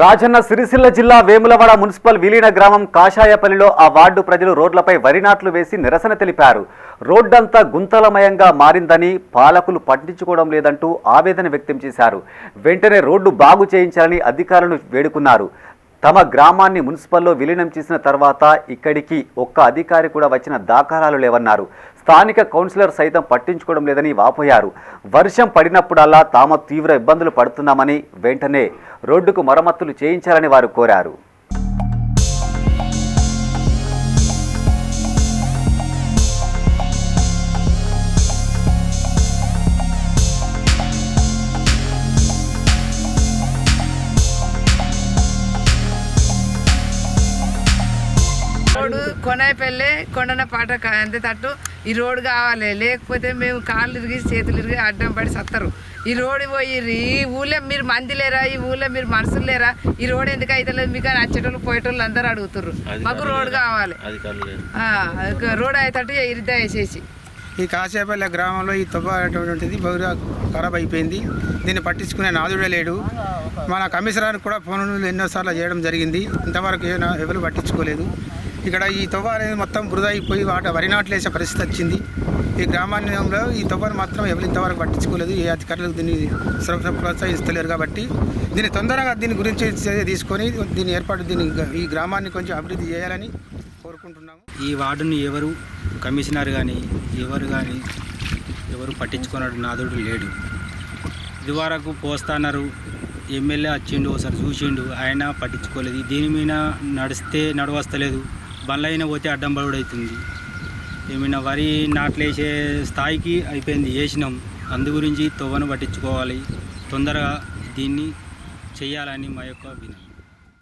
రాజన్న సిరిసిల్ల జిల్లా వేములవాడ మున్సిపల్ విలీన గ్రామం కాషాయపల్లిలో ఆ వార్డు ప్రజలు రోడ్లపై వరి నాట్లు వేసి నిరసన తెలిపారు. రోడ్డంతా గుంతలమయంగా మారిందని పాలకులు పట్టించుకోవడం లేదంటూ ఆవేదన వ్యక్తం చేశారు. వెంటనే రోడ్డు బాగు చేయించాలని అధికారులను వేడుకున్నారు. తమ గ్రామాన్ని మున్సిపల్లో విలీనం చేసిన తర్వాత ఇక్కడికి ఒక్క అధికారి కూడా వచ్చిన దాఖలాలు లేవన్నారు. స్థానిక కౌన్సిలర్ సైతం పట్టించుకోవడం లేదని వాపోయారు. వర్షం పడినప్పుడల్లా తాము తీవ్ర ఇబ్బందులు పడుతున్నామని వెంటనే రోడ్డుకు మరమ్మతులు చేయించాలని వారు కోరారు. రోడ్డు కొండన పాట అంతే తట్టు. ఈ రోడ్డు కావాలి. లేకపోతే మేము కాళ్ళు ఇరిగి చేతులు ఇరిగి అడ్డం పడి సత్తరు. ఈ రోడ్డు పోయి ఈ ఊళ్ళో మీరు మంది లేరా ఈ ఊళ్ళో మీరు మనుషులు లేరా? ఈ రోడ్ ఎందుకు అయితే లేదు మీకు అని వచ్చేటోళ్ళు పోయేటోళ్ళు అందరూ అడుగుతుర్రు. మాకు రోడ్డు కావాలి. రోడ్ అయ్యేటట్టు ఇరిద్దా వేసేసి. ఈ కాసేపల్లి గ్రామంలో ఈ తుబ్బ అనేటువంటిది బహుగా ఖరాబ్ అయిపోయింది. దీన్ని పట్టించుకునే నాదుడే లేడు. మన కమిషనర్కి కూడా ఫోన్లు ఎన్నోసార్లు చేయడం జరిగింది. ఇంతవరకు ఎవరు పట్టించుకోలేదు. ఇక్కడ ఈ తవ్వ అనేది మొత్తం బురద అయిపోయి వాట వరి నాట్లు వేసే పరిస్థితి వచ్చింది. ఈ గ్రామాన్యంలో ఈ తవ్వను మాత్రం ఎవరు ఇంతవరకు పట్టించుకోలేదు. ఏ అధికారులు దీన్ని ప్రోత్సహిస్తలేరు కాబట్టి దీన్ని తొందరగా దీని గురించి తీసుకొని దీన్ని ఏర్పాటు దీన్ని ఈ గ్రామాన్ని కొంచెం అభివృద్ధి చేయాలని కోరుకుంటున్నాము. ఈ వార్డుని ఎవరు కమిషనర్ కానీ ఎవరు కానీ ఎవరు పట్టించుకున్నాడు నాదుడు లేడు. ఇదివరకు పోస్తానరు ఎమ్మెల్యే వచ్చిండు ఒకసారి చూసిండు ఆయన పట్టించుకోలేదు. దీని మీద నడిస్తే నడవస్తలేదు. బండ్లైనా పోతే అడ్డం ఏమైనా వరి నాట్లేసే స్థాయికి అయిపోయింది. వేసినాం అందు గురించి తొవ్వను పట్టించుకోవాలి. తొందరగా దీన్ని చేయాలని మా యొక్క వినతి